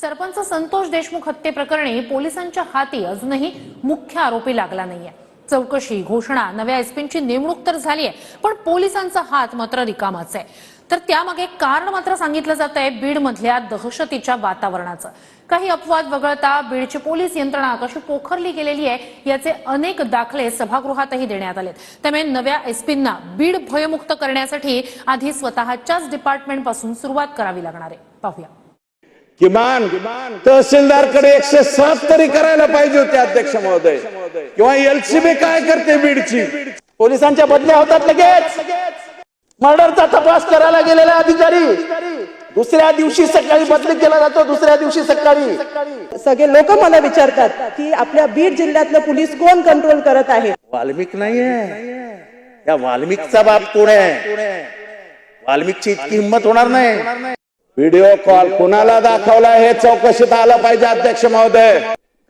सरपंच संतोष देशमुख हत्येप्रकरणी पोलिसांच्या हाती अजूनही मुख्य आरोपी लागला नाहीये. चौकशी घोषणा नव्या एसपींची नेमणूक तर झाली आहे पण पोलिसांचा हात मात्र रिकामाच आहे तर त्यामागे कारण मात्र सांगितलं जात आहे बीड मधल्या दहशतीच्या वातावरणाचं. काही अपवाद वगळता बीडची पोलीस यंत्रणा कशी पोखरली गेलेली आहे याचे अनेक दाखले सभागृहातही देण्यात आलेत. त्यामुळे नव्या एसपींना बीड भयमुक्त करण्यासाठी आधी स्वतःच्याच डिपार्टमेंटपासून सुरुवात करावी लागणार आहे. पाहूया. किमान तहसीलदारकडे एकशे सात तरी करायला पाहिजे होते अध्यक्ष महोदय. किंवा एलसीबी काय करते बीडची? पोलिसांच्या बदल्या होतात लगेच. मर्डरचा तपास करायला गेलेला अधिकारी. दुसऱ्या दिवशी सकाळी बदली केला जातो दुसऱ्या दिवशी सकाळी. सगळे लोक मला विचारतात की आपल्या बीड जिल्ह्यातलं पोलीस कोण कंट्रोल करत आहे? वाल्मिक नाहीये. या वाल्मिकचा बाप कोण आहे? वाल्मिकची इतकी हिंमत होणार नाही. व्हिडिओ कॉल कुणाला दाखवला हे चौकशीत आलं पाहिजे अध्यक्ष महोदय.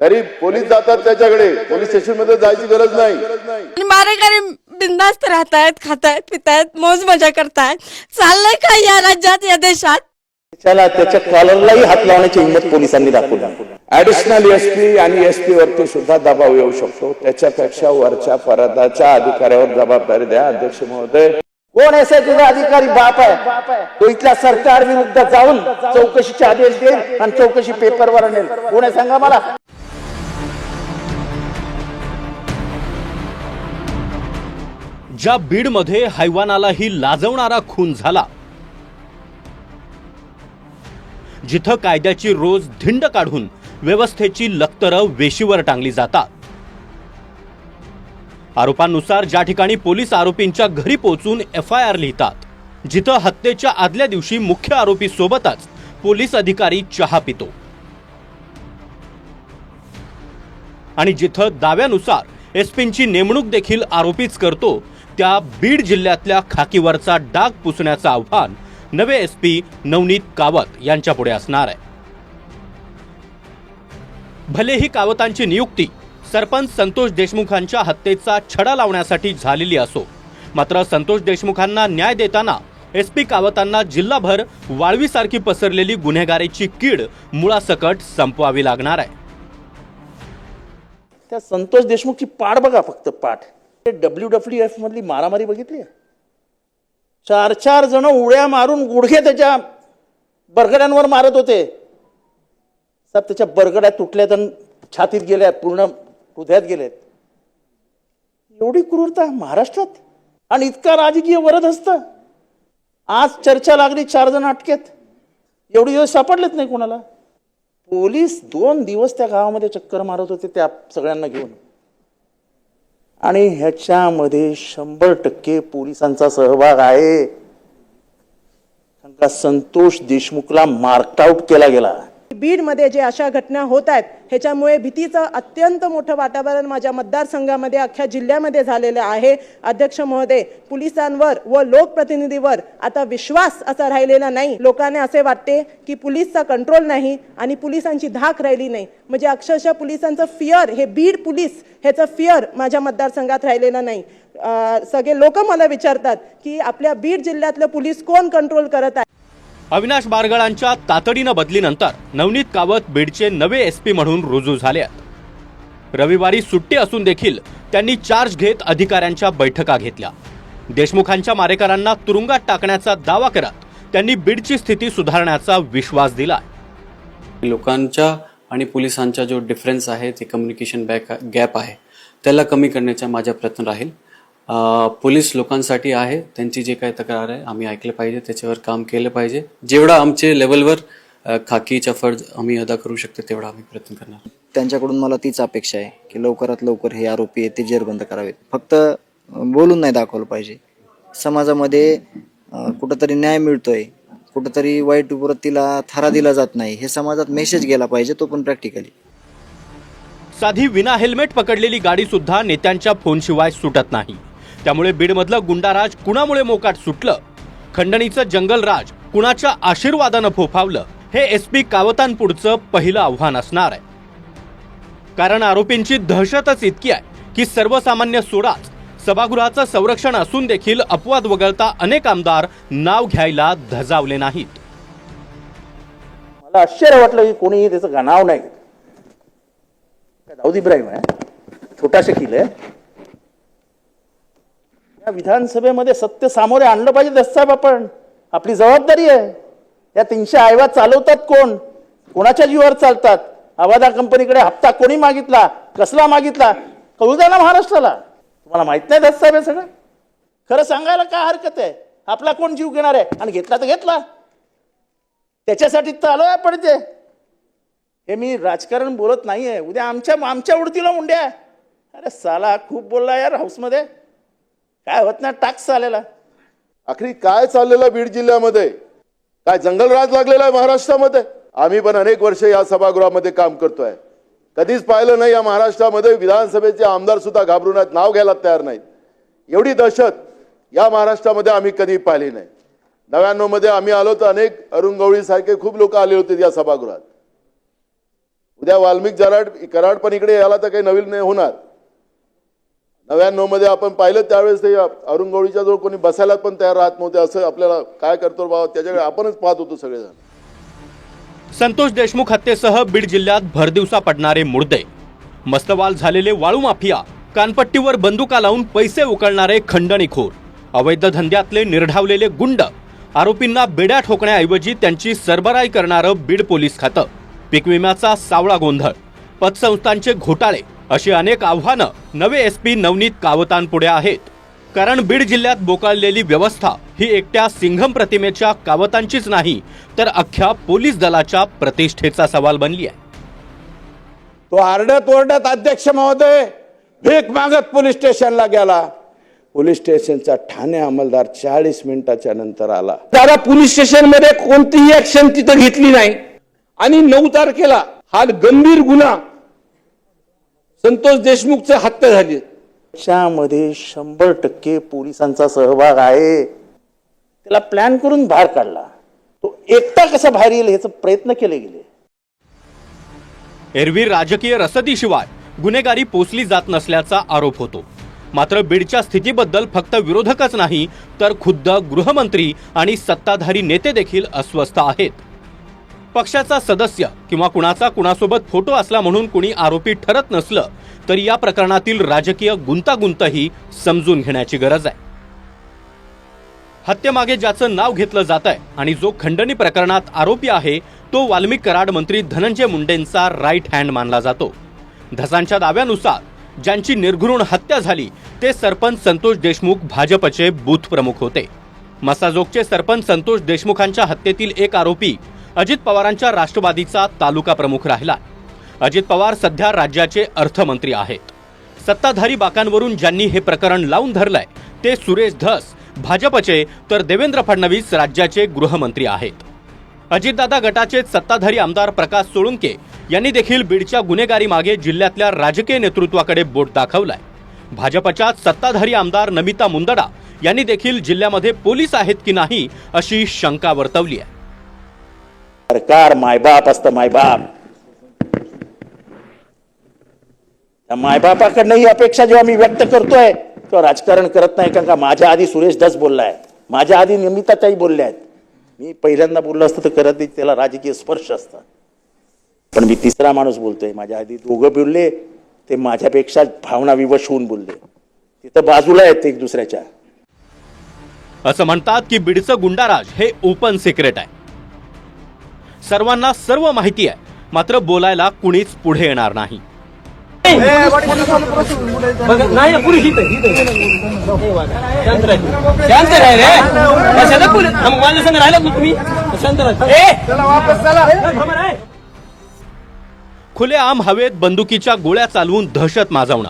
तरी पोलीस जातात त्याच्याकडे. पोलीस स्टेशनमध्ये जायची गरज नाही. मारेकरी बिंदास्त राहतायत खातायत पितायत मौज मजा करतायत. चाललंय काय या राज्यात या देशात? त्याला त्याच्या कॉलरलाही हात लावण्याची हिंमत पोलिसांनी दाखवली. ऍडिशनल एसपी आणि एसपी वरती सुद्धा दबाव येऊ शकतो. त्याच्यापेक्षा वरच्या पदाच्या अधिकाऱ्यावर जबाबदारी द्या अध्यक्ष महोदय. कोण असे तुझा अधिकारी बाप आहे तो इथल्या सरकार विरुद्ध जाऊन चौकशीचे आदेश देईल आणि चौकशी पेपरवर आणेल. कोण आहे सांगा मला? ज्या बीडमध्ये हैवानालाही लाजवणारा खून झाला जिथं कायद्याची रोज धिंड काढून व्यवस्थेची लक्तरं वेशीवर टांगली जातात. आरोपांनुसार ज्या ठिकाणी पोलीस आरोपींच्या घरी पोहोचून एफ आय आर लिहितात जिथं हत्येच्या आदल्या दिवशी मुख्य आरोपी सोबतच पोलीस अधिकारी चहा पितो. आणि जिथं दाव्यानुसार एसपींची नेमणूक देखील आरोपीच करतो त्या बीड जिल्ह्यातल्या खाकीवरचा डाग पुसण्याचं आव्हान नवे एसपी नवनीत कावत यांच्यापुढे असणार आहे. भले ही कावतांची नियुक्ती सरपंच संतोष देशमुखांच्या हत्येचा छडा लावण्यासाठी झालेली असो. मात्र संतोष देशमुखांना न्याय देताना एस पी कावतांना जिल्हाभर वाळवीसारखी पसरलेली गुन्हेगारीची कीड मुळासकट संपवावी लागणार आहे. त्या संतोष देशमुखची पाठ बघा फक्त पाठ. डब्ल्यू डब्ल्यू एफ मधली मारामारी बघितली? चार चार जण उड्या मारून गुडघे त्याच्या बरगड्यांवर मारत होते. साहेब त्याच्या बरगड्या तुटल्यात आणि छातीत गेल्या पूर्ण हृदयात गेलेत. एवढी क्रूरता महाराष्ट्रात? आणि इतका राजकीय वरद असतं आज चर्चा लागली चार जण अटकेत. एवढे दिवस सापडलेत नाही कोणाला? पोलीस दोन दिवस त्या गावामध्ये चक्कर मारत होते त्या सगळ्यांना घेऊन. आणि ह्याच्यामध्ये शंभर टक्के पोलिसांचा सहभाग आहे. संतोष देशमुखला मार्कआउट केला गेला. बीडमध्ये जे अशा घटना होत आहेत ह्याच्यामुळे भीतीचं अत्यंत मोठं वातावरण माझ्या मतदारसंघामध्ये अख्ख्या जिल्ह्यामध्ये झालेलं आहे. अध्यक्ष महोदय पोलिसांवर व लोकप्रतिनिधीवर आता विश्वास असा राहिलेला नाही. लोकांना असे वाटते की पुलिसचा कंट्रोल नाही आणि पोलिसांची धाक राहिली नाही. म्हणजे अक्षरशः पोलिसांचं फिअर हे बीड पोलीस ह्याचं फिअर माझ्या मतदारसंघात राहिलेलं नाही. सगळे लोक मला विचारतात की आपल्या बीड जिल्ह्यातलं पोलीस कोण कंट्रोल करत आहे? अविनाश बारगळांच्या तातडीनं बदलीनंतर नवनीत कावत बीडचे नवे एस पी म्हणून रुजू झाले आहेत. रविवारी सुट्टी असून देखील त्यांनी चार्ज घेत अधिकाऱ्यांच्या बैठका घेतल्या. देशमुखांच्या मारेकरांना तुरुंगात टाकण्याचा दावा करत त्यांनी बीडची स्थिती सुधारण्याचा विश्वास दिला लोकांच्या आणि पोलिसांचा जो डिफरन्स आहे ते कम्युनिकेशन बॅक गॅप आहे त्याला कमी करण्याचा माझा प्रयत्न राहील. पोलीस लोकांसाठी आहे. त्यांची जे काही तक्रार आहे आम्ही ऐकलं पाहिजे. त्याच्यावर काम केलं पाहिजे. जेवढा आमच्या लेवलवर खाकीचा फर्ज आम्ही अदा करू शकतो तेवढा आम्ही प्रयत्न करणार. त्यांच्याकडून मला तीच अपेक्षा आहे की लवकरात लवकर हे आरोपी आहेत ते जेरबंद करावेत. फक्त बोलून नाही दाखवलं पाहिजे. समाजामध्ये कुठंतरी न्याय मिळतोय. कुठंतरी वाईट वृत्तीला थारा दिला जात नाही. हे समाजात मेसेज गेला पाहिजे तो पण प्रॅक्टिकली साधी विना हेल्मेट पकडलेली गाडी सुद्धा नेत्यांच्या फोनशिवाय सुटत नाही. त्यामुळे बीडमधलं गुंडाराज कुणामुळे मोकाट सुटलं? खंडणीचं जंगलराज कुणाच्या आशीर्वादानं फोफावलं? हे एस पी कावतांपुढचं पहिलं आव्हान असणार आहे. कारण आरोपींची दहशतच इतकी आहे की सर्वसामान्य सोडाच सभागृहाचं संरक्षण असून देखील अपवाद वगळता अनेक आमदार नाव घ्यायला धजावले नाहीत. मला आश्चर्य वाटलं की कोणीही त्याचं नाव नाही दाऊद इब्राहिम आहे छोटा शकील आहे विधानसभेमध्ये सत्य सामोरे आणलं पाहिजे दस्तसाहेब आपण. आपली जबाबदारी आहे. या तीनशे आयवा चालवतात कोण? कोणाच्या जीवावर चालतात? आवादा कंपनीकडे हप्ता कोणी मागितला? कसला मागितला? कळू द्या ना महाराष्ट्राला. तुम्हाला माहीत नाही दस्तसाहेब हे सगळं? खरं सांगायला काय हरकत आहे? आपला कोण जीव घेणार आहे? आणि घेतला तर घेतला. त्याच्यासाठी तर आहे आपण ते हे मी राजकारण बोलत नाहीये. उद्या आमच्या आमच्या उडतीला मुंड्या. अरे साला खूप बोलला यार हाऊसमध्ये. काय होत नाही टाक्स चाललेला आखरी काय चाललेलं बीड जिल्ह्यामध्ये? काय जंगलराज लागलेला आहे महाराष्ट्रामध्ये? आम्ही पण अनेक वर्ष या सभागृहामध्ये काम करतोय. कधीच पाहिलं नाही या महाराष्ट्रामध्ये विधानसभेचे आमदार सुद्धा घाबरून आहेत नाव घ्यायला तयार नाहीत. एवढी दहशत या महाराष्ट्रामध्ये आम्ही कधी पाहिली नाही. नव्याण्णवमध्ये आम्ही आलो तर अनेक अरुण गवळीसारखे खूप लोक आले होते या सभागृहात. उद्या वाल्मिक जराड कराड पण इकडे याला तर काही नवीन नाही होणार. नव्याण्णवमध्ये आपण पाहिलं त्यावेळेस ते अरुण गवळीच्या जवळ कोणी बसायला पण तयार राहत नव्हते. असं आपल्याला काय करतो बाबा त्याच्याकडे आपणच पाहत होतो सगळेजण. संतोष देशमुख हत्येसह बीड जिल्ह्यात भरदिवसा पडणारे मुर्दे. मस्तवाल झालेले वाळू माफिया कानपट्टीवर बंदुका लावून पैसे उकळणारे खंडणीखोर अवैध धंद्यातले निर्ढावलेले गुंड आरोपींना बेड्या ठोकण्याऐवजी त्यांची सरबराई करणारं बीड पोलीस खातं पीक विम्याचा सावळा गोंधळ पतसंस्थांचे घोटाळे अशी अनेक आव्हानं नवे एस पी नवनीत कावतांपुढे आहेत. कारण बीड जिल्ह्यात बोकाळलेली व्यवस्था ही एकट्या सिंघम प्रतिमेच्या कावतांचीच नाही तर अख्ख्या पोलीस दलाच्या प्रतिष्ठेचा सवाल बनली आहे. तो आरडत ओरडत अध्यक्ष महोदय भीक मागत पोलीस स्टेशनला गेला. पोलीस स्टेशनचा ठाणे अंमलदार चाळीस मिनिटाच्या नंतर आला. दादा पोलीस स्टेशनमध्ये कोणतीही ऍक्शन तिथं घेतली नाही. आणि नऊ तारखेला हा गंभीर गुन्हा संतोष देशमुखचं हत्या झाली. त्याच्यामध्ये शंभर टक्के पोलिसांचा सहभाग आहे. त्याला प्लॅन करून बाहेर काढला. तो एकटा कसा बाहेर येईल ह्याचा प्रयत्न केले गेले. एरवी राजकीय रसदीशिवाय गुन्हेगारी पोचली जात नसल्याचा आरोप होतो. मात्र बीडच्या स्थितीबद्दल फक्त विरोधकच नाही तर खुद्द गृहमंत्री आणि सत्ताधारी नेते देखील अस्वस्थ आहेत. पक्षाचा सदस्य किंवा कुणाचा कुणासोबत फोटो असला म्हणून कुणी आरोपी ठरत नसलं तरी या प्रकरणातील राजकीय गुंतागुंतही समजून घेण्याची गरज आहे. हत्येमागे ज्याचं नाव घेतलं जात आहे आणि जो खंडणी प्रकरणात आरोपी आहे तो वाल्मिक कराड मंत्री धनंजय मुंडेंचा राईट हँड मानला जातो. धसांच्या दाव्यानुसार ज्यांची निर्घृण हत्या झाली ते सरपंच संतोष देशमुख भाजपचे बूथ प्रमुख होते. मसाजोगचे सरपंच संतोष देशमुखांच्या हत्येतील एक आरोपी अजित पवारांच्या राष्ट्रवादीचा तालुका प्रमुख राहिला अजित पवार सध्या राज्याचे अर्थमंत्री आहेत. सत्ताधारी बाकांवरून ज्यांनी हे प्रकरण लावून धरलंय ते सुरेश धस भाजपचे तर देवेंद्र फडणवीस राज्याचे गृहमंत्री आहेत. अजितदादा गटाचे सत्ताधारी आमदार प्रकाश सोळुंके यांनी देखील बीडच्या गुन्हेगारी मागे जिल्ह्यातल्या राजकीय नेतृत्वाकडे बोट दाखवलाय. भाजपच्या सत्ताधारी आमदार नमिता मुंदडा यांनी देखील जिल्ह्यामध्ये पोलीस आहेत की नाही अशी शंका वर्तवली आहे सरकार मायबाप असतं मायबाप त्या मायबापाकडनं ही अपेक्षा जेव्हा मी व्यक्त करतोय तेव्हा राजकारण करत नाही कारण का माझ्या आधी सुरेश दस बोललाय. माझ्या आधी नमिताताई बोलल्या आहेत. मी पहिल्यांदा बोललो असतं तर करत त्याला राजकीय स्पर्श असतं. पण मी तिसरा माणूस बोलतोय. माझ्या आधी दोघं बोलले ते माझ्यापेक्षा भावना विवश होऊन बोलले. तिथं बाजूला आहेत एक दुसऱ्याच्या. असं म्हणतात की बीडचं गुंडाराज हे ओपन सिक्रेट आहे. सर्वांना सर्व माहिती आहे. मात्र बोलायला कुणीच पुढे येणार नाही. खुलेआम हवेत बंदुकीच्या गोळ्या चालवून दहशत माजवणं.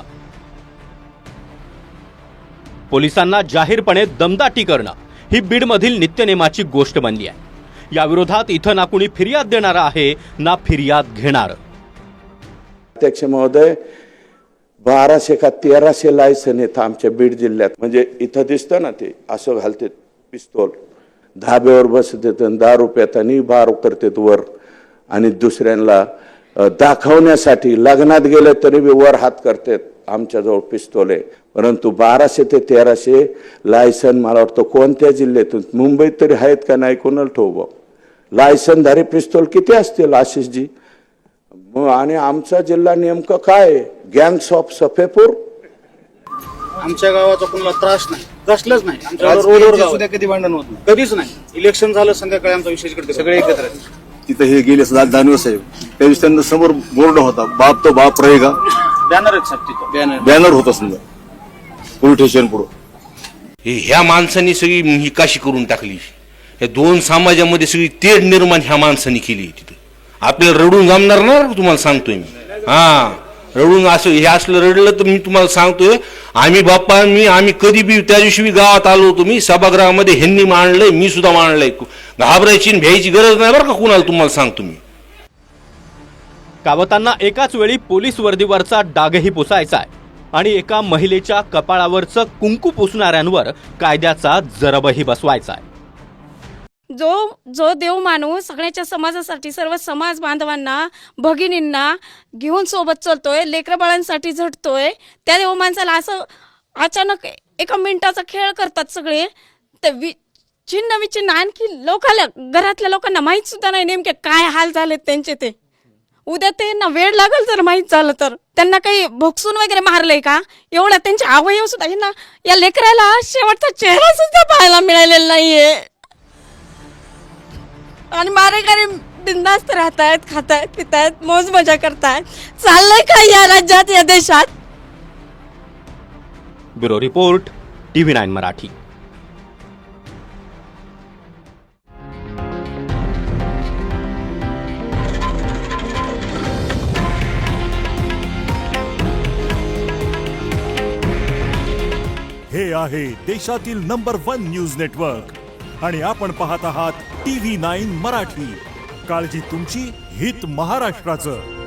पोलिसांना जाहीरपणे दमदाटी करणं. ही बीडमधील नित्यनेमाची गोष्ट बनली आहे. याविरोधात इथं ना कुणी फिर्याद देणार आहे ना फिर्याद घेणार. अध्यक्ष महोदय बाराशे का तेराशे लायसन येतं आमच्या बीड जिल्ह्यात. म्हणजे इथं दिसतं ना ते असं घालते पिस्तोल. धाब्यावर बसतात आणि दारू रुपयात आणि बार करतात वर. आणि दुसऱ्यांना दाखवण्यासाठी लग्नात गेले तरी बी वर हात करतात आमच्याजवळ पिस्तोल आहे. परंतु बाराशे ते तेराशे लायसन मला वाटतं कोणत्या जिल्ह्यातून मुंबईत तरी आहेत का नाही कोणाला ठेवू लायसनधारी पिस्तूल किती असतील आशिषजी? मग आणि आमचा जिल्हा नेमकं काय? गँग्स ऑफ सफेपूर आमच्या गावाचा कोणाला त्रास नाही. कसलंच नाही. आमच्या रोडवर गाव आहे. कधी भांडण होत नाही. कधीच नाही. इलेक्शन झालं संध्याकाळी आमचा विषय करते सगळे एकत्र आहेत. तिथं हे गेले दानवे साहेब. त्या दिवशी त्यांना समोर बोर्ड होता. बाप तो बाप रहेगा. बॅनर आहेत साहेब तिथं. बॅनर बॅनर होता समजा. पोलीस स्टेशन पुढं. हे ह्या माणसांनी सगळी ही काशी करून टाकली. या दोन समाजामध्ये सगळी तेढ निर्माण ह्या माणसाने केली तिथं. आपल्याला रडून जमणार ना तुम्हाला सांगतोय मी. हा रडून असं हे असलं रडलं तर मी तुम्हाला सांगतोय आम्ही बाप्पा मी आम्ही कधी बी त्या दिवशी मी गावात आलो होतो मी सभागृहामध्ये ह्यांनी मांडलंय मी सुद्धा मांडलंय. घाबरायची भ्यायची गरज नाही बरं का कुणाला तुम्हाला सांगतो मी. कावतांना एकाच वेळी पोलीस वर्दीवरचा डागही पुसायचा आहे. आणि एका महिलेच्या कपाळावरचं कुंकू पुसणाऱ्यांवर कायद्याचा जरबही बसवायचा आहे. जो जो देव माणूस सगळ्याच्या समाजासाठी सर्व समाज बांधवांना भगिनींना घेऊन सोबत चालतोय लेकरं बाळांसाठी झटतोय त्या देव माणसाला असं अचानक एका मिनिटाचा खेळ करतात सगळे. तर वि छिन्न विचिन्ह आणखी लोकाला घरातल्या लोकांना माहीत सुद्धा नाही नेमके काय हाल झालेत त्यांचे ते. उद्या ते ना वेळ लागेल जर माहीत झालं तर. त्यांना काही भोगसून वगैरे मारलंय का? एवढं त्यांचे अवयव सुद्धा ना या लेकराला शेवटचा चेहरा सुद्धा पाहायला मिळालेला नाहीये. आणि मारेकरी बिंदास्त राहतायत खातायत पितायत मौज मजा करतायत. चाललंय काय या राज्यात या देशात? Bureau report TV nine Marathi. हे आहे देशातील नंबर वन न्यूज नेटवर्क आणि आपण पाहत आहात टीव्ही नाईन मराठी. काळजी तुमची हित महाराष्ट्राचं.